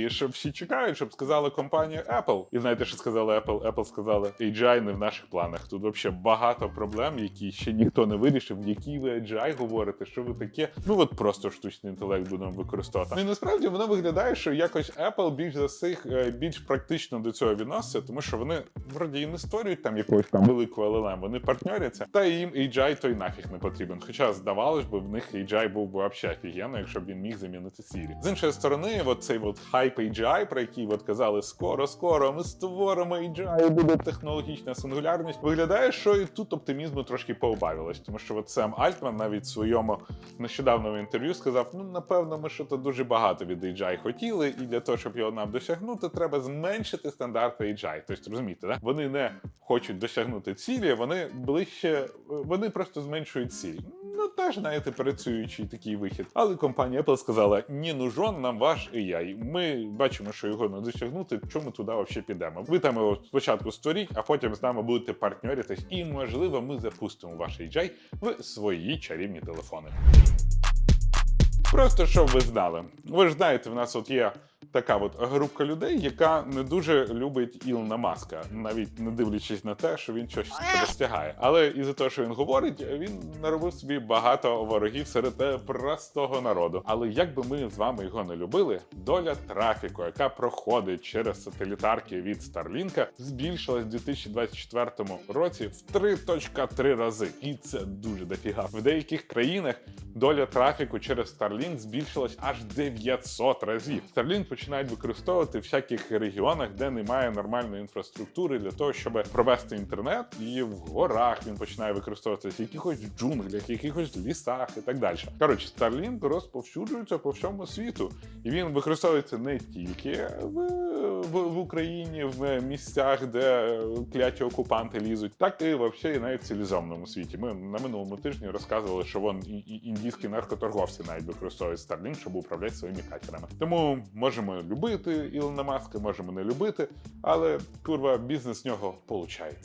І щоб всі чекають, щоб сказала компанія Apple. І знаєте, що сказала Apple? Apple сказала, AGI не в наших планах. Тут взагалі багато проблем, які ще ніхто не вирішив. Які ви AGI говорите, що ви таке? Ну от просто штучний інтелект будемо використовувати. Ну і насправді воно виглядає, що якось Apple більш за всіх е, більш практично до цього відноситься, тому що вони вроді і не створюють там якогось там великого LLM, вони партнеряться, та їм AGI той нафіг не потрібен. Хоча здавалось би, в них AGI був би взагалі офігенно, якщо б він міг замінити Siri. З іншої сторони, от цей от хайп AGI, про який от казали скоро, скоро ми створимо AGI, і буде технологічна сингулярність. Виглядає, що і тут оптимізму трошки поубавилось, тому що от Сем Альтман навіть в своєму нещодавному інтерв'ю сказав: ну напевно, ми що то дуже багато від AGI хотіли, і для того, щоб його нам досягнути, треба зменшити стандарти AGI. Тобто, розумієте, да? вони не хочуть досягнути цілі, вони ближче, вони просто зменшують ціль. Ну теж знаєте, працюючий такий вихід. Але компанія Apple сказала: ні, нужен нам ваш AI. Ми бачимо, що його не досягнути. Чому туди взагалі підемо? Ви там його спочатку створіть, а потім з нами будете партнеритись, і можливо, ми запустимо ваш AI в свої чарівні телефони. Просто щоб ви знали. Ви ж знаєте, в нас от є така от групка людей, яка не дуже любить Ілона Маска, навіть не дивлячись на те, що він щось досягає. Але із-за того, що він говорить, він наробив собі багато ворогів серед е, простого народу. Але як би ми з вами його не любили, доля трафіку, яка проходить через сателітарки від Старлінка, збільшилась в 2024 році в 3.3 рази. І це дуже дофіга. В деяких країнах доля трафіку через Starlink збільшилась аж 900 разів. Starlink починають використовувати в всяких регіонах, де немає нормальної інфраструктури для того, щоб провести інтернет. І в горах він починає використовуватися в якихось джунглях, якихось лісах і так далі. Коротше, Starlink розповсюджується по всьому світу, і він використовується не тільки в, в, Україні, в місцях, де кляті окупанти лізуть, так і взагалі навіть в цивілізованому світі. Ми на минулому тижні розказували, що вон і індійські наркоторговці навіть використовують Starlink, щоб управляти своїми катерами. Тому можемо любити Ілона Маска, можемо не любити, але курва бізнес з нього получається.